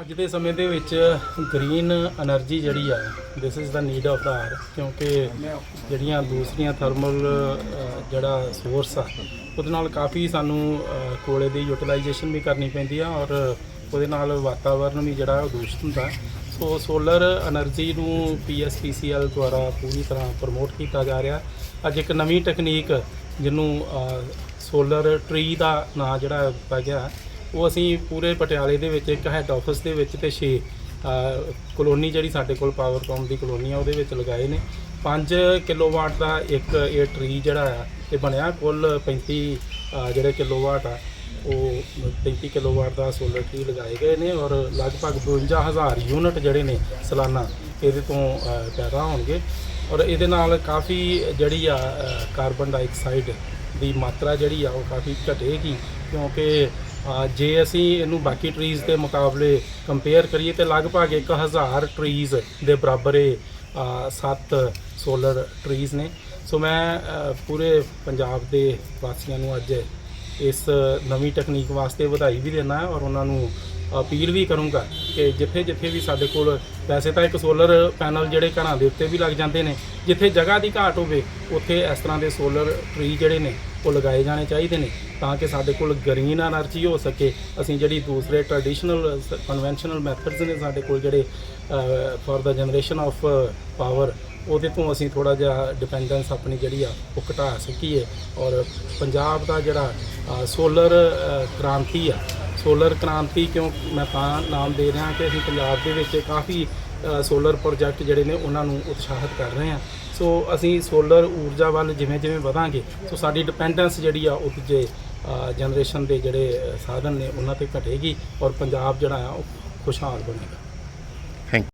ਅੱਜ ਦੇ ਸਮੇਂ ਦੇ ਵਿੱਚ ਗ੍ਰੀਨ એનર્ਜੀ ਜਿਹੜੀ ਆ this is the need of the hour ਕਿਉਂਕਿ ਜਿਹੜੀਆਂ ਦੂਸਰੀਆਂ ਥਰਮਲ ਜਿਹੜਾ ਸੋਰਸ ਆ, ਉਹਦੇ ਨਾਲ ਕਾਫੀ ਸਾਨੂੰ ਕੋਲੇ ਦੀ ਯੂਟਿਲਾਈਜੇਸ਼ਨ ਵੀ ਕਰਨੀ ਪੈਂਦੀ ਆ ਔਰ ਉਹਦੇ ਨਾਲ ਵਾਤਾਵਰਨ ਵੀ ਜਿਹੜਾ ਉਹ ਦੂਸ਼ਿਤ ਹੁੰਦਾ। ਸੋ ਸੋਲਰ એનર્ਜੀ ਨੂੰ ਪੀਐਸਪੀਸੀਐਲ ਦੁਆਰਾ ਪੂਰੀ ਤਰ੍ਹਾਂ ਪ੍ਰਮੋਟ ਕੀਤਾ ਜਾ ਰਿਹਾ। ਅੱਜ ਇੱਕ ਨਵੀਂ ਟੈਕਨੀਕ ਜਿਹਨੂੰ ਸੋਲਰ ਟਰੀ ਦਾ ਨਾਂ ਜਿਹੜਾ ਪਾਇਆ ਗਿਆ। ਉਹ ਅਸੀਂ ਪੂਰੇ ਪਟਿਆਲੇ ਦੇ ਵਿੱਚ ਇੱਕ ਹੈੱਡ ਆਫਿਸ ਦੇ ਵਿੱਚ ਤੇ 6 ਕਲੋਨੀ ਜਿਹੜੀ ਸਾਡੇ ਕੋਲ ਪਾਵਰਕੌਮ ਦੀ ਕਲੋਨੀ ਆ, ਉਹਦੇ ਵਿੱਚ ਲਗਾਏ ਨੇ। 5 ਕਿਲੋਵਾਟ ਦਾ ਇੱਕ ਇਹ ਟਰੀ ਜਿਹੜਾ ਆ, ਇਹ ਬਣਿਆ ਕੁੱਲ 35 ਜਿਹੜੇ ਕਿਲੋਵਾਟ ਆ, ਉਹ 35 ਕਿਲੋਵਾਟ ਦਾ ਸੋਲਰ ਟਰੀ ਲਗਾਏ ਗਏ ਨੇ ਔਰ ਲਗਭਗ 52000 ਯੂਨਿਟ ਜਿਹੜੇ ਨੇ ਸਾਲਾਨਾ ਇਹਦੇ ਤੋਂ ਪੈਦਾ ਹੋਣਗੇ। ਔਰ ਇਹਦੇ ਨਾਲ ਕਾਫੀ ਜਿਹੜੀ ਆ ਕਾਰਬਨ ਡਾਈਆਕਸਾਈਡ ਦੀ ਮਾਤਰਾ ਜਿਹੜੀ ਆ, ਉਹ ਕਾਫੀ ਘਟੇਗੀ ਕਿਉਂਕਿ ਜੇ ਅਸੀਂ ਇਹਨੂੰ ਬਾਕੀ ਟਰੀਜ਼ ਦੇ ਮੁਕਾਬਲੇ ਕੰਪੇਅਰ ਕਰੀਏ ਤੇ ਲਗਭਗ 1000 ਟਰੀਜ਼ ਦੇ ਬਰਾਬਰ ਇਹ 7 ਸੋਲਰ ਟਰੀਜ਼ ਨੇ। ਸੋ ਮੈਂ ਪੂਰੇ ਪੰਜਾਬ ਦੇ ਵਾਸੀਆਂ ਨੂੰ ਅੱਜ ਇਸ ਨਵੀਂ ਟੈਕਨੀਕ ਵਾਸਤੇ ਵਧਾਈ ਵੀ ਦੇਣਾ ਹੈ ਔਰ ਉਹਨਾਂ ਨੂੰ ਅਪੀਲ ਵੀ ਕਰੂੰਗਾ ਕਿ ਜਿੱਥੇ ਜਿੱਥੇ ਵੀ ਸਾਡੇ ਕੋਲ ਵੈਸੇ ਤਾਂ ਇੱਕ ਸੋਲਰ ਪੈਨਲ ਜਿਹੜੇ ਘਰਾਂ ਦੇ ਉੱਤੇ ਵੀ ਲੱਗ ਜਾਂਦੇ ਨੇ, ਜਿੱਥੇ ਜਗ੍ਹਾ ਦੀ ਘਾਟ ਹੋਵੇ, ਉੱਥੇ ਇਸ ਤਰ੍ਹਾਂ ਦੇ ਸੋਲਰ ਟ੍ਰੀ ਜਿਹੜੇ ਨੇ, ਉਹ ਲਗਾਏ ਜਾਣੇ ਚਾਹੀਦੇ ਨੇ ਤਾਂ ਕਿ ਸਾਡੇ ਕੋਲ ਗਰੀਨ એનર્ਜੀ ਹੋ ਸਕੇ। ਅਸੀਂ ਜਿਹੜੀ ਦੂਸਰੇ ਟ੍ਰੈਡੀਸ਼ਨਲ ਕਨਵੈਨਸ਼ਨਲ ਮੈਥਡਸ ਨੇ ਸਾਡੇ ਕੋਲ ਜਿਹੜੇ for the generation of power ਉਹਦੇ ਤੋਂ ਅਸੀਂ ਥੋੜਾ ਜਿਹਾ ਡਿਪੈਂਡੈਂਸ ਆਪਣੀ ਜਿਹੜੀ ਆ, ਉਹ ਘਟਾ ਸਕੀਏ। ਔਰ ਪੰਜਾਬ ਦਾ ਜਿਹੜਾ ਸੋਲਰ ਕ੍ਰਾਂਤੀ ਆ ਸੋਲਰ ਕ੍ਰਾਂਤੀ, ਕਿਉਂ ਮੈਂ ਤਾਂ ਨਾਮ ਦੇ ਰਿਹਾ ਕਿ ਅਸੀਂ ਪੰਜਾਬ ਦੇ ਵਿੱਚ ਕਾਫੀ ਸੋਲਰ ਪ੍ਰੋਜੈਕਟ ਜਿਹੜੇ ਨੇ ਉਹਨਾਂ ਨੂੰ ਉਤਸ਼ਾਹਿਤ ਕਰ ਰਹੇ ਹਾਂ। ਸੋ ਅਸੀਂ ਸੋਲਰ ਊਰਜਾ ਵੱਲ ਜਿਵੇਂ ਜਿਵੇਂ ਵਧਾਂਗੇ, ਸੋ ਸਾਡੀ ਡਿਪੈਂਡੈਂਸ ਜਿਹੜੀ ਆ ਉਹ ਦੂਜੇ ਜਨਰੇਸ਼ਨ ਦੇ ਜਿਹੜੇ ਸਾਧਨ ਨੇ ਉਹਨਾਂ ਤੇ ਘਟੇਗੀ ਔਰ ਪੰਜਾਬ ਜਿਹੜਾ ਆ ਉਹ ਖੁਸ਼ਹਾਲ ਬਣੇਗਾ।